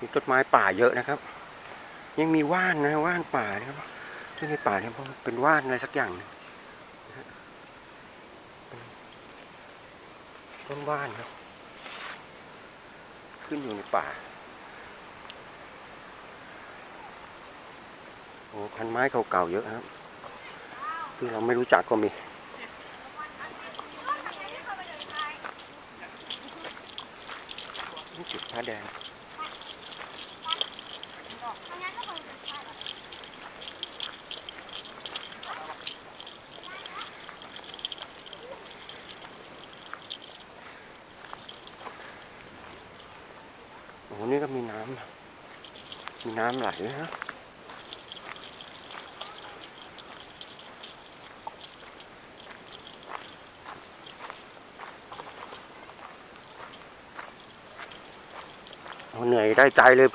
มีต้นไม้ป่าเยอะนะครับ ยังมีว่านนะว่านป่านะครับที่ในป่าเนี่ยเพราะเป็นว่านอะไรสักอย่างหนึ่งนะฮะเนต้นว่านครับขึ้นอยู่ในป่าโอ้พันไม้เก่าๆเยอะครับที่เราไม่รู้จักก็มีนี่จุดผ้าแดง โอ้โหนี่ก็มีน้ำมีน้ำไหลนะโอ้เหนื่อยได้ใจเลย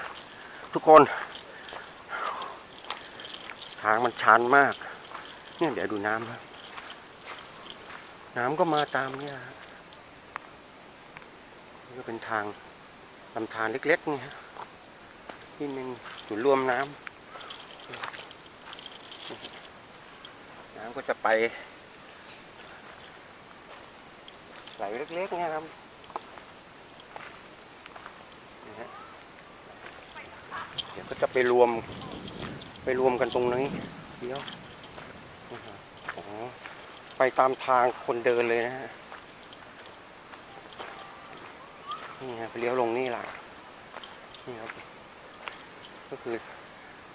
ทุกคน ทางมันชันมาก เนี่ยเดี๋ยวดูน้ำนะน้ำก็มาตามเนี่ยฮะนี่ก็เป็นทาง ลำธารเล็กๆนี่ฮะที่เป็นศูนย์รวมน้ำน้ำก็จะไปไหลเล็กๆเนี่ยครับเดี๋ยวก็จะไปรวม ไปรวมกันตรงนี้เดี๋ยวอ๋อไปตามทางคนเดินเลยนะฮะ นี่ฮะไปเลี้ยวลงนี่ล่ะนี่ครับ ก็คือ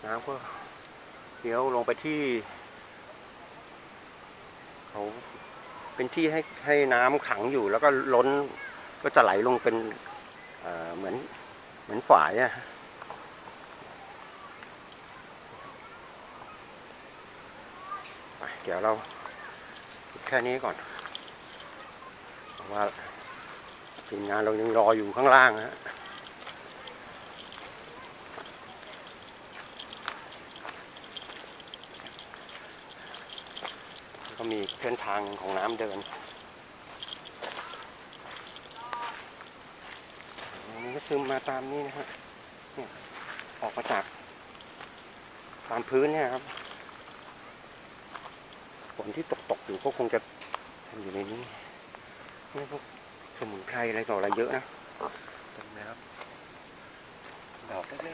น้ำก็เลี้ยวลงไปที่ เขาเป็นที่ให้ให้น้ำขังอยู่ แล้วก็ล้นก็จะไหลลงเป็นเหมือนเหมือนฝายอะไปเดี๋ยวเราแค่นี้ก่อนเพราะว่า ทีมงานเรายังรออยู่ข้างล่างฮะก็มีเส้นทางของน้ำเดินอันนี้ก็ซึมมาตามนี้นะฮะเนี่ยออกมาจากตามพื้นเนี่ยครับฝนที่ตกตกอยู่ก็คงจะทำอยู่ในนี้นี่พวก มุนไพรอะไรต่ออะไรเยอะนะเต็มเลยครับดอกเล็กๆ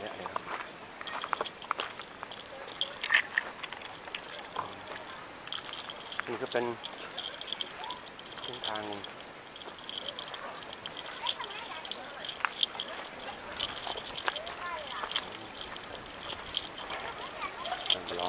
เยอะเลยครับนี่ก็เป็นเส้นทางหนึ่งต้องไปรอ